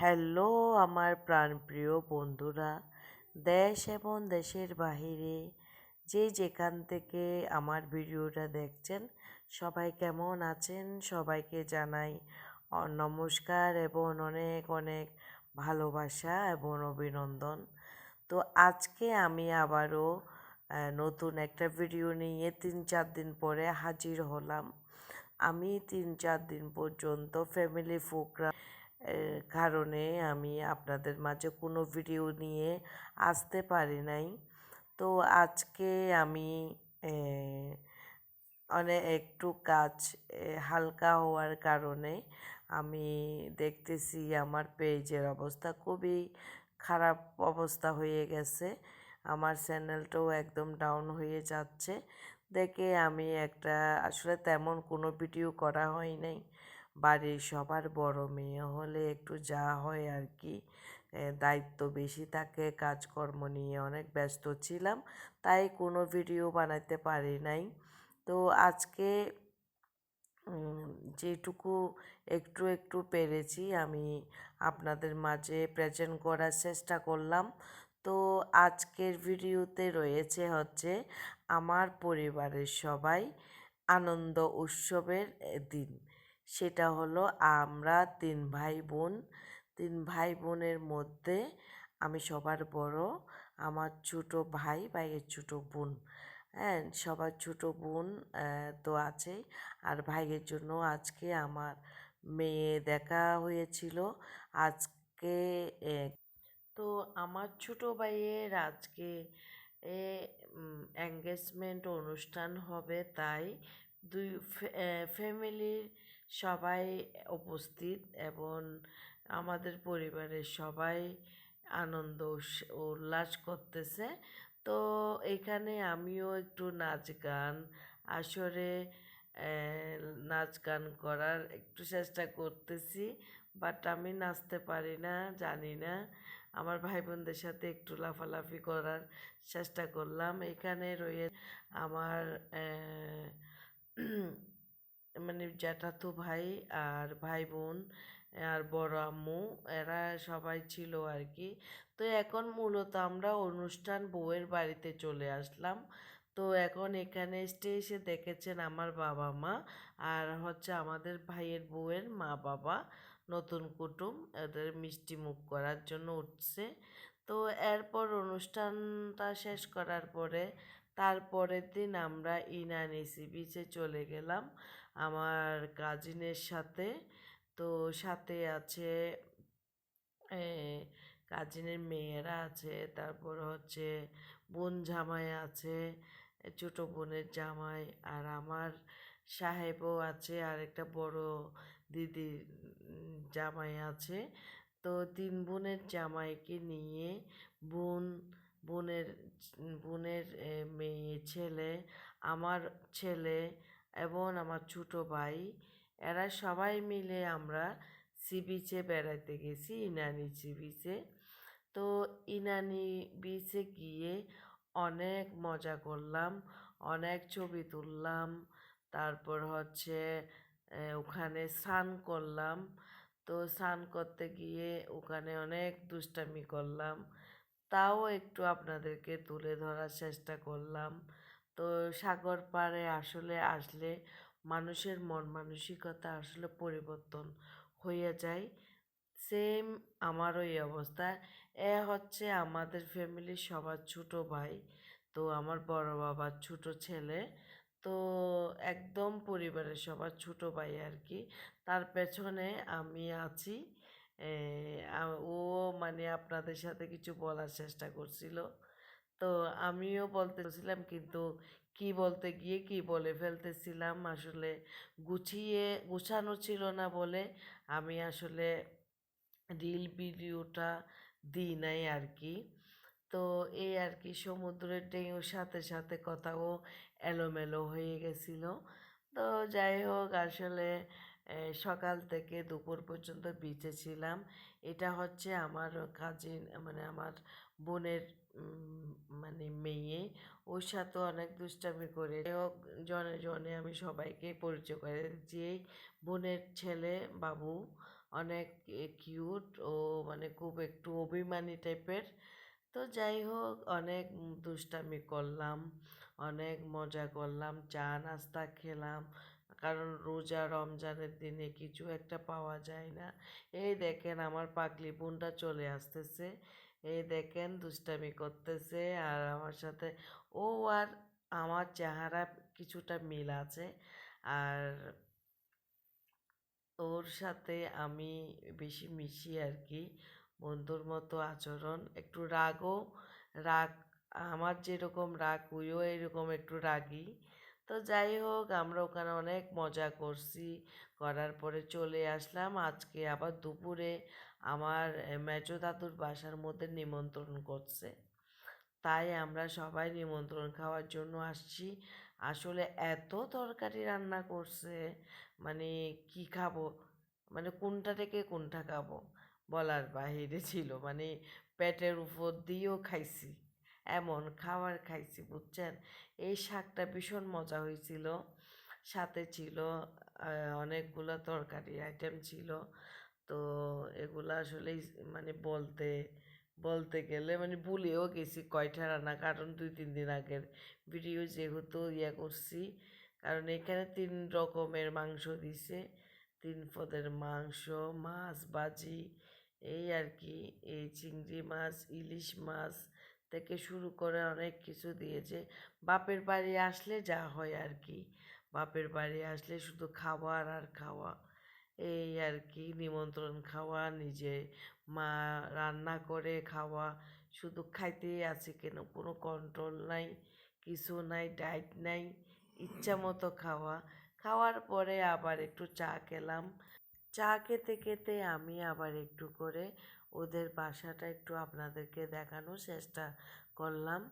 Hello, আমার প্রাণপ্রিয় বন্ধুরা। দেশ এবং দেশের বাহিরে যে যেখান থেকে আমার ভিডিওটা দেখছেন, সবাই কেমন আছেন? সবাইকে জানাই নমস্কার এবং অনেক অনেক ভালোবাসা এবং অভিনন্দন। তো আজকে আমি আবারও নতুন একটা ভিডিও নিয়ে তিন চার দিন পরে হাজির হলাম। আমি তিন চার দিন পর্যন্ত ফ্যামিলি প্রোগ্রাম কারণে আমি আপনাদের মাঝে কোনো ভিডিও নিয়ে আসতে পারি নাই। তো আজকে আমি অনেক একটু কাজ হালকা হওয়ার কারণে আমি দেখতেছি আমার পেজের অবস্থা খুবই খারাপ অবস্থা হয়ে গেছে। আমার চ্যানেলটাও একদম ডাউন হয়ে যাচ্ছে। দেখে আমি একটা, আসলে তেমন কোনো ভিডিও করা হয় নাই। বাড়ির সবার বড় মেয়ে হলে একটু যা হয় আর কি। দায়িত্ব বেশি থাকে, কাজকর্ম নিয়ে অনেক ব্যস্ত ছিলাম, তাই কোনো ভিডিও বানাতে পারি নাই। তো আজকে যেটুকু একটু একটু পেরেছি, আমি আপনাদের মাঝে প্রেজেন্ট করার চেষ্টা করলাম। তো আজকের ভিডিওতে রয়েছে হচ্ছে, আমার পরিবারের সবাই আনন্দ উৎসবের দিন। সেটা হলো আমরা তিন ভাই বোন তিন ভাই বোনের মধ্যে আমি সবার বড়, আমার ছোট ভাই ভাইয়ের ছোট বোন। হ্যাঁ সবার ছোট বোন তো আছেই। আর ভাইয়ের জন্য আজকে আমার মেয়ে দেখা হয়েছিল। আজকে তো আমার ছোট ভাইয়ের আজকে, এ এঙ্গেজমেন্ট অনুষ্ঠান হবে তাই দুই ফ্যামিলির সবাই উপস্থিত এবং আমাদের পরিবারের সবাই আনন্দ উল্লাস করতেছে। তো এখানে আমিও একটু নাচ গান, আসরে নাচ গান করার একটু চেষ্টা করতেছি। বাট আমি নাচতে পারি না, জানি না। আমার ভাই বোনদের সাথে একটু লাফালাফি করার চেষ্টা করলাম। এখানে রয়ে আমার মানে জ্যাঠাতো ভাই আর ভাই বোন আর বড় আম্মু, এরা সবাই ছিল আর কি তো এখন মূলত আমরা অনুষ্ঠান বউয়ের বাড়িতে চলে আসলাম। তো এখন এখানে স্টেজে দেখেছেন আমার বাবা মা আর হচ্ছে আমাদের ভাইয়ের বউয়ের মা বাবা। নতুন কুটুম এদের মিষ্টি মুখ করার জন্য উঠছে। তো এরপর অনুষ্ঠানটা শেষ করার পরে তারপরের দিন আমরা ইনানি সি বিচে চলে গেলাম। আমার কাজিনের সাথে। তো সাথে আছে কাজিনের মেয়েরা আছে, তারপর হচ্ছে বোন জামাই আছে, ছোট বোনের জামাই, আর আমার সাহেবও আছে, আর একটা বড় দিদির জামাই আছে। তো তিন বোনের জামাইকে নিয়ে বোন, বোনের বোনের মেয়ে, ছেলে, আমার ছেলে এবং আমার ছোট ভাই, এরা সবাই মিলে আমরা সি বিচে বেড়াতে গেছি, ইনানি সি বিচে তো ইনানি বিচে গিয়ে অনেক মজা করলাম, অনেক ছবি তুললাম, তারপর হচ্ছে ওখানে স্নান করলাম। তো স্নান করতে গিয়ে ওখানে অনেক দুষ্টামি করলাম, তাও একটু আপনাদেরকে তুলে ধরার চেষ্টা করলাম। তো সাগর পাড়ে আসলে আসলে মানুষের মন মানসিকতা আসলে পরিবর্তন হয়ে যায়। সেম আমারও এই অবস্থা। এ হচ্ছে আমাদের ফ্যামিলির সবার ছোট ভাই, তো আমার বড় বাবার ছোট ছেলে। তো একদম পরিবারের সবার ছোট ভাই আর কি তার পেছনে আমি আছি। ও মানে আপনাদের সাথে কিছু বলার চেষ্টা করছিল। তো আমিও বলতে বলতেছিলাম কিন্তু কি বলতে গিয়ে কি বলে ফেলতেছিলাম। আসলে গুছিয়ে, গুছানো ছিল না বলে আমি আসলে রিল ভিডিওটা দিই নাই আর কি তো এই আর কি সমুদ্রের ঢেউর সাথে সাথে কথাও এলোমেলো হয়ে গেছিল। তো যাই হোক, আসলে সকাল থেকে দুপুর পর্যন্ত বিচে ছিলাম। এটা হচ্ছে আমার কাজিন মানে আমার বোনের মানে মেয়ে, ওর সাথে অনেক দুষ্টামি করে হোক জনে জনে আমি সবাইকে পরিচয় করে যে বোনের ছেলে বাবু অনেক কিউট ও মানে খুব একটু অভিমানী টাইপের। তো যাই হোক, অনেক দুষ্টামি করলাম, অনেক মজা করলাম, চা নাস্তা খেলাম। কারণ রোজা রমজানের দিনে কিছু একটা পাওয়া যায় না। এই দেখেন আমার পাগলি বোনটা চলে আসতেছে। এই দেখেন দুষ্টামি করতেছে আর আমার সাথে ও আর আমার চেহারা কিছুটা মিল আছে। আর ওর সাথে আমি বেশি মিশি আর কি। বন্ধুর মতো আচরণ, একটু রাগও, রাগ, আমার যেরকম রাগ ওইও এরকম একটু রাগী। তো যাই হোক, আমরা ওখানে অনেক মজা করছি। করার পরে চলে আসলাম। আজকে আবার দুপুরে আমার মেজো দাদুর বাসার মধ্যে নিমন্ত্রণ করছে। তাই আমরা সবাই নিমন্ত্রণ খাওয়ার জন্য আসছি। আসলে এত তরকারি রান্না করছে মানে কি খাব? মানে কোনটা থেকে কোনটা খাব? বলার বাহিরে ছিল। মানে পেটের উপর দিয়েও খাইছি, এমন খাবার খাইছি, বুঝছেন? এই শাকটা ভীষণ মজা হয়েছিল। সাথে ছিল অনেকগুলো তরকারি আইটেম ছিল। তো এগুলো আসলে মানে বলতে বলতে গেলে মানে ভুলেও গেছি কয়টা রান্না। কারণ দুই, তিন দিন আগের ভিডিও যেহেতু ইয়ে করছি, কারণ এখানে তিন রকমের মাংস দিছে। তিন পদের মাংস, মাছ, ভাজি, এই আর কি, এই চিংড়ি মাছ, ইলিশ মাছ থেকে শুরু করে অনেক কিছু দিয়েছে। বাপের বাড়ি আসলে যা হয় আর কি। বাপের বাড়ি আসলে শুধু খাবার আর খাওয়া। এই আর কি নিমন্ত্রণ খাওয়া, নিজে মা রান্না করে খাওয়া, শুধু খাইতেই আছে কেন? কোনো কন্ট্রোল নাই, কিছু নাই ডায়েট নাই, ইচ্ছা মতো খাওয়া। খাওয়ার পরে আবার একটু চা খেলাম। চা খেতে খেতে আমি আবার একটু করে ওদের বাসাটা একটু আপনাদেরকে দেখানোর চেষ্টা করলাম।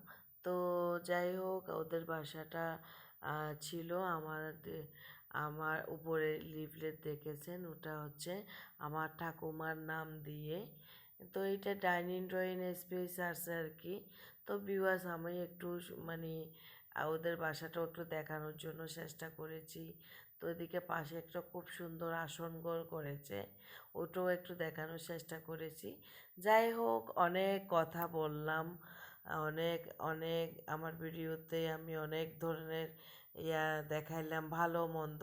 তো যাই হোক, ওদের বাসাটা ছিল আমাদের আমার উপরে লিফলেট দেখেছেন, ওটা হচ্ছে আমার ঠাকুমার নাম দিয়ে। তো এটা ডাইনিং ড্রয়িং স্পেস আছে আর কি। তো বিওয়াস আমি একটু মানে ওদের বাসাটাও একটু দেখানোর জন্য চেষ্টা করেছি। তো এদিকে পাশে একটা খুব সুন্দর আসন ঘর করেছে, ওটাও একটু দেখানোর চেষ্টা করেছি। যাই হোক, অনেক কথা বললাম। অনেক অনেক আমার ভিডিওতে আমি অনেক ধরনের ইয়া দেখাইলাম, ভালো, মন্দ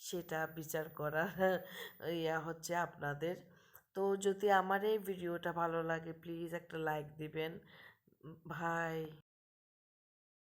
সেটা বিচার করার ইয়া হচ্ছে আপনাদের। তো যদি আমার এই ভিডিওটা ভালো লাগে প্লিজ একটা লাইক দিবেন। ভাই